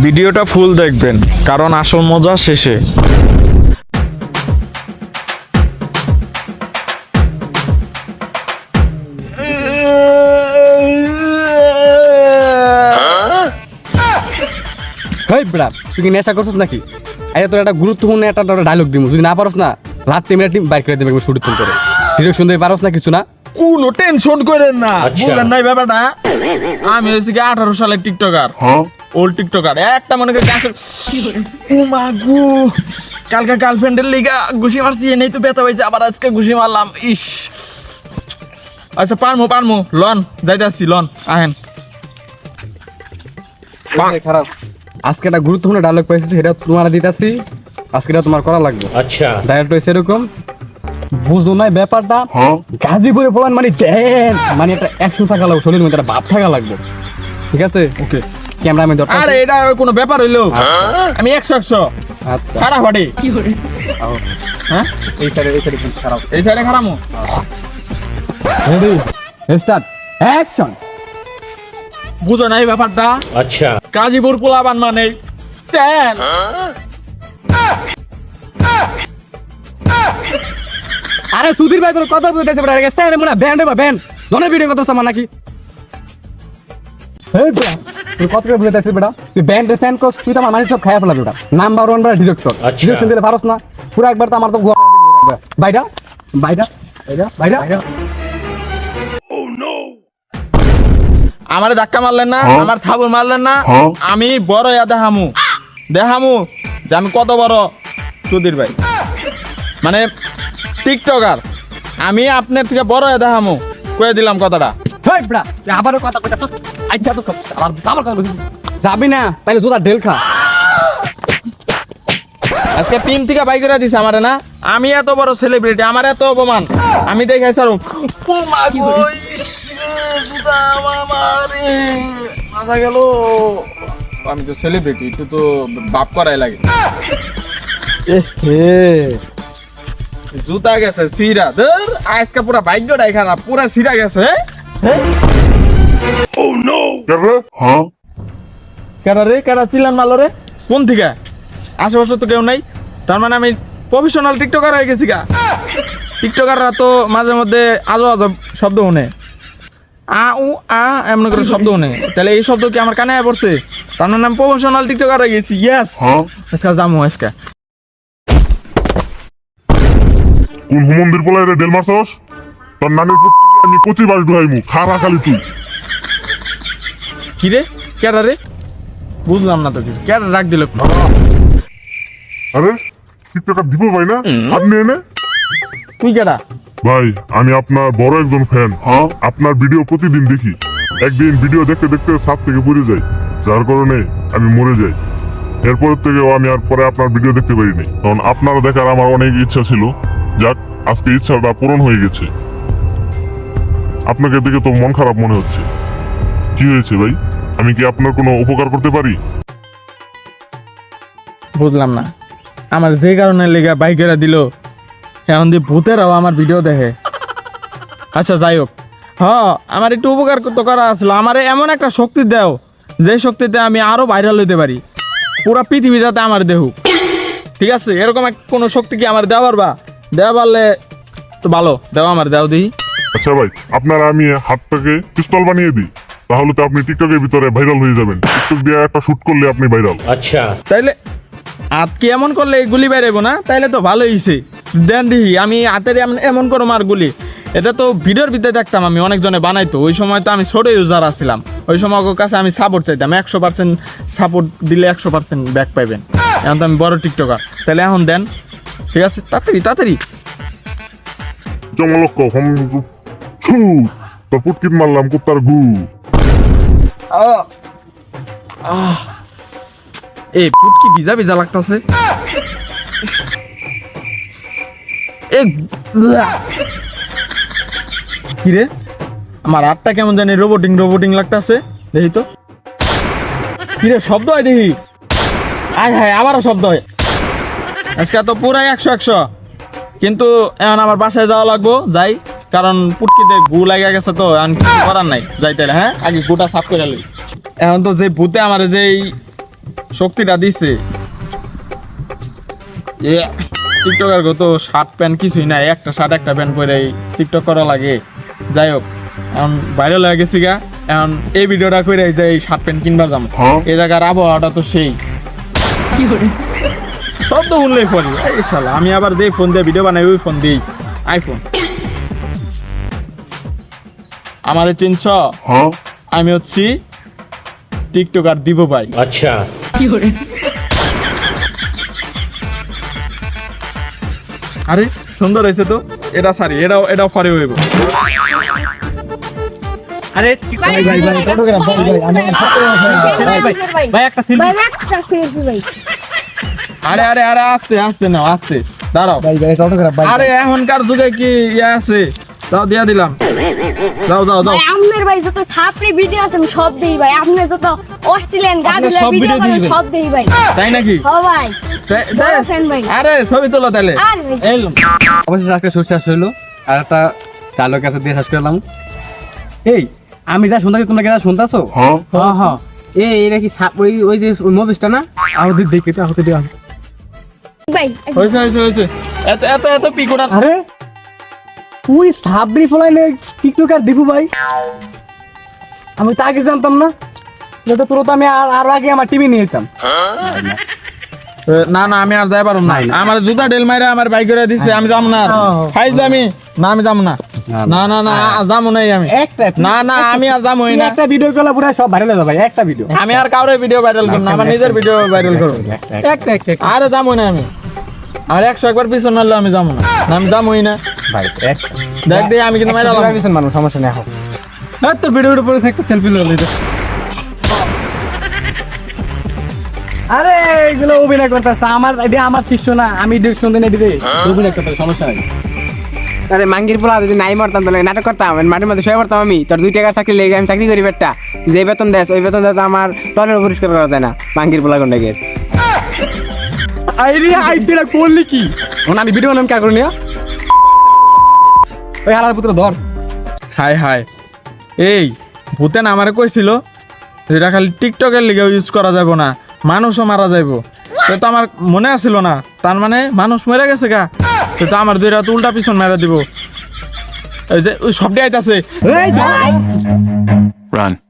ভিডিওটা ফুল দেখবেন কারণ আসল মজা শেষে। হেই বেড়া তুই কি নেশা করছিস নাকি? আরে তোর একটা গুরুত্বপূর্ণ একটা ডায়লগ দিব যদি না পারস না রাত টিমের টিম বাইর করে দেবে শুরু করে। ডিরেকশন দিয়ে পারস না কিছু না? কোনো টেনশন করেন না বুঝলেন নাই ব্যাপারটা? আমি হয়েছি কি আঠারো সালের টিকটকার ওল্ড টিকটকার একটা মনে করে ক্যান্সেল ও মা কালকে গার্লফ্রেন্ডের লিগা ঘুষি মারছি এনেই তো ব্যথা হয়েছে আবার আজকে ঘুষি মারলাম ইস। আচ্ছা পারমো পারমো লন যাইতে আসছি লন আহেন। খারাপ। আজকে একটা গুরুত্বপূর্ণ ডায়লগ পাইছি সেটা তোমার দিতেছি আজকে তোমার করা লাগবে। আচ্ছা। ডায়লগটা হয়েছে এরকম বুঝো নাই ব্যাপারটা হ্যাঁ। গাজীপুরে পড়ান মানে মানে একটা একশো থাকা লাগবে শরীর মধ্যে একটা ভাব থাকা লাগবে। ঠিক আছে? ওকে ক্যামেরাম্যান দরকার আরে এটা কোনো ব্যাপার হইল। হ্যাঁ? আমি একশো একশো। আচ্ছা। খারাপ হাটে হ্যাঁ? এই সাইডে এই খারাপ। এই সাইডে খারাপ স্টার্ট। অ্যাকশন। বুঝো নাই ব্যাপারটা? আচ্ছা। কাজীপুর পোলাবান মানে স্যার। হ্যাঁ? আরে সুধীর ভাই তোর কথা বলতে দেশে পড়ে স্যার মনে ব্যান্ড বা ব্যান্ড। ধনের ভিডিও কথা তোমার নাকি। হ্যাঁ তুই কত করে বলতে যাচ্ছিস বেটা? তুই ব্যান্ড স্যান্ড কস তুই তো আমার সব খায়া ফেলা বেটা নাম্বার ওয়ান বেটা ডিরেক্টর। ডিরেকশন দিলে পারস না। পুরো একবার তো আমার তো বাইরা বাইরা বাইরা বাইরা আমারে ধাক্কা মারলেন না আমার থাবুর মারলেন না আমি বড় ইয়া দেখামু। দেখামু যে আমি কত বড় সুধীর ভাই। মানে টিকটকার। আমি আপনার থেকে বড় ইয়া দেখামু। কয়ে দিলাম কথাটা। হেই আবারও কথা আচ্ছা তো আবার কথা বলছিস। যাবি না তাহলে জোতা ঢেল খা। আজকে টিম থেকে বাই করে দিছে আমারে না? আমি এত বড় সেলিব্রিটি আমার এত অপমান। আমি দেখাই স্যার মাথা গেল। আমি তো সেলিব্রিটি একটু তো বাপ করাই লাগে। জুতা গেছে সিরা। ধর আজকে পুরা ভাগ্যটাই খারাপ পুরা সিরা গেছে কেডা রে? কেডা চিলান মালো রে? কোন থেকে আশেপাশে তো কেউ নাই। তার মানে আমি প্রফেশনাল টিকটকার হয়ে গেছি গা। টিকটকাররা তো মাঝে মধ্যে আজব আজব শব্দ শুনে। আ উ আ এমন করে শব্দ শুনে। তাহলে এই শব্দ কি আমার কানে পড়ছে? তার মানে আমি প্রফেশনাল টিকটকার হয়ে গেছি। ইয়েস আজকে যাব আজকে। কোন হুমন্দির পোলাই রে ডেল মারছস? তোর নানির পুত্র আমি কচি বাস ডুহাইমু খারা খালি তুই। কি রে কেডা রে? বুঝলাম না তো কিছু। কেডা রাখ দিল? আরে টিকটকার দিব ভাই না? আপনি এনে তুই কেডা? ভাই আমি আপনার বড় একজন ফ্যান আপনার ভিডিও প্রতিদিন দেখি। একদিন ভিডিও দেখতে দেখতে সাত থেকে পড়ে যাই। যার কারণে আমি মরে যাই। এরপর থেকেও আমি আর পরে আপনার ভিডিও দেখতে পারিনি কারণ আপনারা দেখার আমার অনেক ইচ্ছা ছিল। যাক আজকে ইচ্ছাটা পূরণ হয়ে গেছে। আপনাকে দেখে তো মন খারাপ মনে হচ্ছে। কি হয়েছে ভাই। আমি কি আপনার কোনো উপকার করতে পারি? বুঝলাম না। আমার যে কারণে লেগা বাইকেরা দিল এখন দিয়ে ভূতেরাও আমার ভিডিও দেখে। আচ্ছা যাই হোক। হ আমার একটু উপকার তো করা আসলো আমার এমন একটা শক্তি দাও যে শক্তিতে আমি আরও ভাইরাল হইতে পারি। পুরা পৃথিবী যাতে আমার দেহুক ঠিক আছে? এরকম এক কোনো শক্তি কি আমার দেওয়া পারবা দেওয়া পারলে তো ভালো। দেওয়া আমার দেও দিই আচ্ছা ভাই আপনার আমি হাতটাকে পিস্তল বানিয়ে দিই। তাহলে তো আপনি টিকটকের ভিতরে ভাইরাল হয়ে যাবেন। টিকটক দিয়ে একটা শুট করলে আপনি ভাইরাল আচ্ছা। তাইলে আজকে এমন করলে গুলি বাইরেবো না? তাইলে তো ভালো হইছে। দেন দিহি আমি হাতের এমন করো মার গুলি। এটা তো ভিডিওর ভিতরে দেখতাম আমি অনেকজনে বানাইতো। ওই সময় তো আমি ছোট ইউজার আসছিলাম ওই সময় ওর কাছে আমি সাপোর্ট চাইতাম। একশো পার্সেন্ট সাপোর্ট দিলে একশো পার্সেন্ট ব্যাক পাইবেন। এখন তো আমি বড় টিকটকার। তাহলে এখন দেন। ঠিক আছে তাড়াতাড়ি তাড়াতাড়ি। জমলক্ষ তোর পুটকিট মারলাম কুত্তার গু। এ পুটকি ভিজা ভিজা লাগতাছে। কিরে? আমার হাতটা কেমন জানি রোবোটিং রোবোটিং লাগতাছে, দেখি তো। কিরে, শব্দ হয় দেখি। আয় হায়, আবারও শব্দ হয়। আজকে তো পুরাই একশো একশো। কিন্তু এখন আমার বাসায় যাওয়া লাগবো, যাই। কারণ পুটকিতে গু লাগা গেছে তো এখন কিছু করার নাই। যাই তাহলে হ্যাঁ? আগে গুটা সাফ করে লই। এখন তো যে ভূতে আমার যেই শক্তিটা দিছে এ টিকটকার তো শার্ট প্যান্ট কিছুই নাই একটা শার্ট একটা প্যান্ট পরে টিকটক করা লাগে। যাই হোক এখন ভাইরাল হয়ে গেছি গা। এখন এই ভিডিওটা করে যে এই শার্ট প্যান্ট কিনবা যাম এই জায়গার আবহাওয়াটা তো সেই। সব তো উনলেই ফোন। এই শালা আমি আবার যে ফোন দিয়ে ভিডিও বানাই ওই ফোন দিই আইফোন। আমারে চিনছ আমি হচ্ছি টিকটকার দিব ভাই আচ্ছা আরে সুন্দর হয়েছে তো এটা সারি এটাও এটাও পরে হইব আরে ভাই ভাই ভাই ভাই ভাই ভাই ভাই ভাই একটা সেলফি ভাই ভাই আরে আরে আরে আসতে আসতে না আস্তে দাঁড়াও ভাই ভাই ফটোগ্রাফ ভাই আরে এখনকার যুগে কি ইয়ে আছে তাও দিয়া দিলাম দাও দাও দাও। ভাই আপনার ভাই যত ভিডিও আছে আমি সব দেই ভাই। যত অস্ট্রেলিয়ান গাবিলা ভিডিও সব দেই ভাই। তাই নাকি? ভাই। আরে ছবি তোলো তাহলে। অবশ্যই আজকে হইল। আর একটা চালক কাছে দিয়ে শেষ করলাম। এই আমি যা শুনতেছি তোমরা কেনা শুনতেছো? হ্যাঁ। হ্যাঁ হ্যাঁ এ এটা কি সাপ? ওই ওই যে মুভিসটা না? আমাদের দেখি তো দেখি ভাই হয়েছে হয়েছে হয়েছে। এত এত এত পিকোটা আরে তুই সাবরি ফলাই নে টিকটকার দিবু ভাই। আমি তো আগে জানতাম না। যেটা তোর তো আমি আর আর আগে আমার টিভি নিয়ে যেতাম। না না আমি আর যাই পারব না আমার জুতা ডেল মাইরা আমার বাইক করে দিছে আমি যাম না ফাইজ আমি না আমি যাম না। না না। না যামু নাই আমি। একটা না না আমি আর না। একটা ভিডিও করলে পুরো সব ভাইরাল হয়ে যাবে একটা ভিডিও আমি আর কাউরে ভিডিও ভাইরাল করব না আমার নিজের ভিডিও ভাইরাল করব। একটা একটা আরে যামু না আমি। আর একশো একবার পিছন মারলে আমি যাব না আমি যামই না। ভাই দেখ দে আমি কিন্তু মাইরা লাম। মানুষ সমস্যা নেই এখন। হ্যাঁ তো ভিডিওর উপরে একটা সেলফি লইলে আরে এগুলো অভিনয় করতেছে আমার এটা আমার শিষ্য না আমি ডিরেকশন দিন এদিকে অভিনয় করতে সমস্যা নাই। আরে মাঙ্গির পোলা যদি নাই মারতাম তাহলে নাটক করতাম। আমি মাঠের মধ্যে শুয়ে পড়তাম আমি। তোর দুই টাকার চাকরি লেগে আমি চাকরি করি বেটটা যে বেতন দেস ওই বেতন দিয়ে আমার টয়লেট পরিষ্কার করা যায় না মাঙ্গির পোলা কোনটাকে আইরে আইডিয়া করলি কি আমি ভিডিও বানাম কে করে নিয়া? ওই হালার পুত্র ধর। হাই হাই এই ভূতেন আমারে কইছিল যেটা খালি টিকটকের লিগে ইউজ করা যাব না মানুষও মারা যাইব। তো তো আমার মনে আসিল না তার মানে মানুষ মরে গেছে গা। তো তো আমার দুই রাত উল্টা পিছন মেরা দিব। এই যে ওই সবটাই আইতাছে। এই Run.